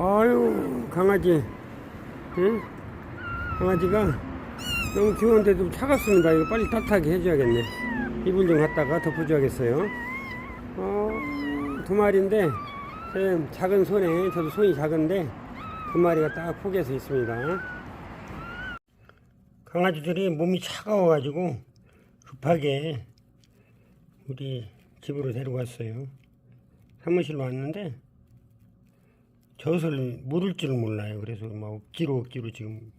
아유 강아지. 응? 강아지가 너무 귀여운데도 차갑습니다. 이거 빨리 따뜻하게 해줘야겠네. 이불 좀 갖다가 덮어줘야겠어요. 어, 두 마리인데 제 작은 손에 저도 손이 작은데 두 마리가 딱 포개서 있습니다. 강아지들이 몸이 차가워 가지고 급하게 우리 집으로 데려갔어요. 사무실로 왔는데 젖을 물을 줄 몰라요. 그래서 막 억지로 억지로 지금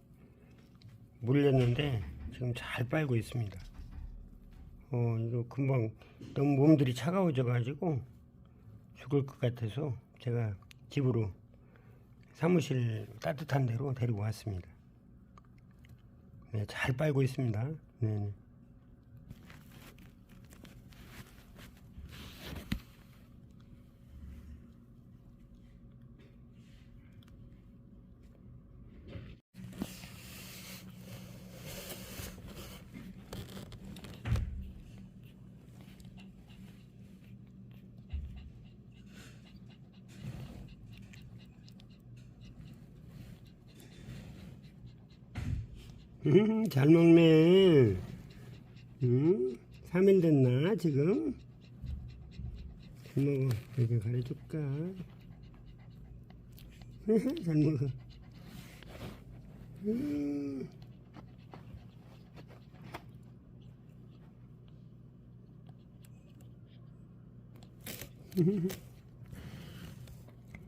물렸는데 지금 잘 빨고 있습니다. 어 이거 금방 너무 몸들이 차가워져 가지고 죽을 것 같아서 제가 집으로 사무실 따뜻한 데로 데리고 왔습니다. 네, 잘 빨고 있습니다. 네. 음, 잘 먹네. 음, 3일 됐나, 지금? 잘 먹어. 이렇게 가려줄까? 잘 먹어. 음.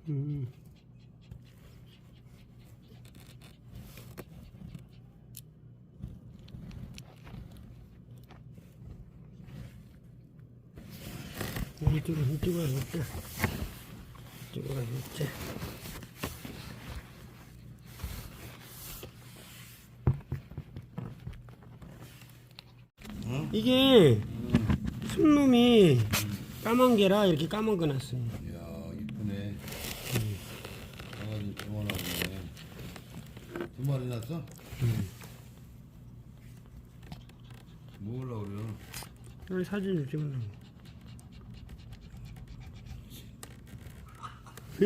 음. 이쪽으로, 이쪽으로 가자. 이쪽으로 가자. 이게 순놈이 까만 게라 이렇게 까만 거 났어요. 이야 이쁘네 강아지 영원하네 두 마리 났어? 먹으려고 그래요 여기 사진 좀 찍으려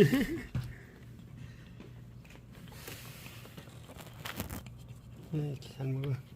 고. 네, 이렇게 잘 먹어.